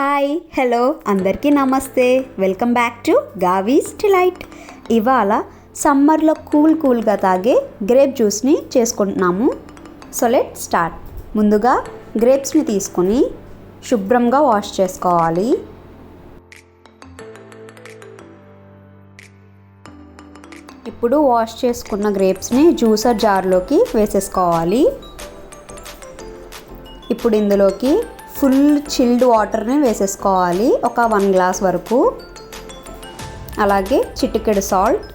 Hi hello అందరికీ నమస్తే. Welcome back to Gavi's delight ఇవాళ సమ్మర్లో కూల్ కూల్గా తాగే గ్రేప్ జ్యూస్ని చేసుకుంటున్నాము. So let start. ముందుగా గ్రేప్స్ని తీసుకొని శుభ్రంగా వాష్ చేసుకోవాలి. ఇప్పుడు వాష్ చేసుకున్న గ్రేప్స్ని జ్యూసర్ జార్లోకి వేసేసుకోవాలి. ఇప్పుడు ఇందులోకి ఫుల్ చిల్డ్ వాటర్ని వేసేసుకోవాలి. ఒక వన్ గ్లాస్ వరకు. అలాగే చిటికెడు సాల్ట్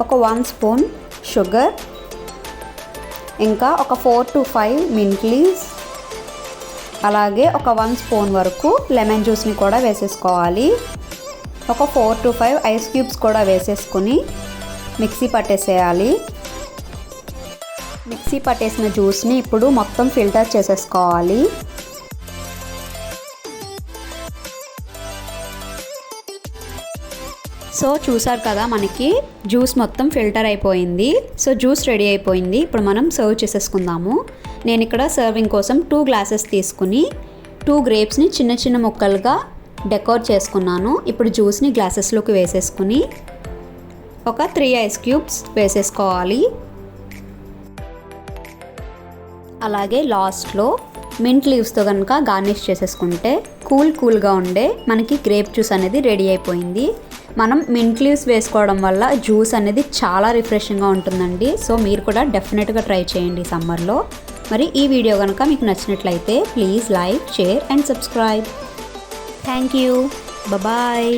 ఒక వన్ స్పూన్ షుగర్ ఇంకా ఒక ఫోర్ టు ఫైవ్ మింట్లీస్ అలాగే ఒక వన్ స్పూన్ వరకు లెమన్ జ్యూస్ని కూడా వేసేసుకోవాలి. ఒక four to five ice cubes కూడా వేసేసుకుని మిక్సీ పట్టేసేయాలి. మిక్సీ పట్టేసిన జ్యూస్ని ఇప్పుడు మొత్తం ఫిల్టర్ చేసేసుకోవాలి. సో చూసారు కదా మనకి జ్యూస్ మొత్తం ఫిల్టర్ అయిపోయింది. సో జ్యూస్ రెడీ అయిపోయింది. ఇప్పుడు మనం సర్వ్ చేసేసుకుందాము. నేను ఇక్కడ సర్వింగ్ కోసం టూ గ్లాసెస్ తీసుకుని టూ గ్రేప్స్ని చిన్న చిన్న ముక్కలుగా డెకోర్ చేసుకున్నాను. ఇప్పుడు జ్యూస్ని గ్లాసెస్లోకి వేసేసుకుని ఒక త్రీ ఐస్ క్యూబ్స్ వేసేసుకోవాలి. అలాగే లాస్ట్లో మింట్ లీవ్స్తో కనుక గార్నిష్ చేసేసుకుంటే కూల్ కూల్గా ఉండే మనకి గ్రేప్ జ్యూస్ అనేది రెడీ అయిపోయింది. మనం మింట్ లీవ్స్ వేసుకోవడం వల్ల జ్యూస్ అనేది చాలా రిఫ్రెషింగ్గా ఉంటుందండి. సో మీరు కూడా డెఫినెట్గా ట్రై చేయండి సమ్మర్లో మరి ఈ వీడియో కనుక మీకు నచ్చినట్లయితే please like share and subscribe thank you bye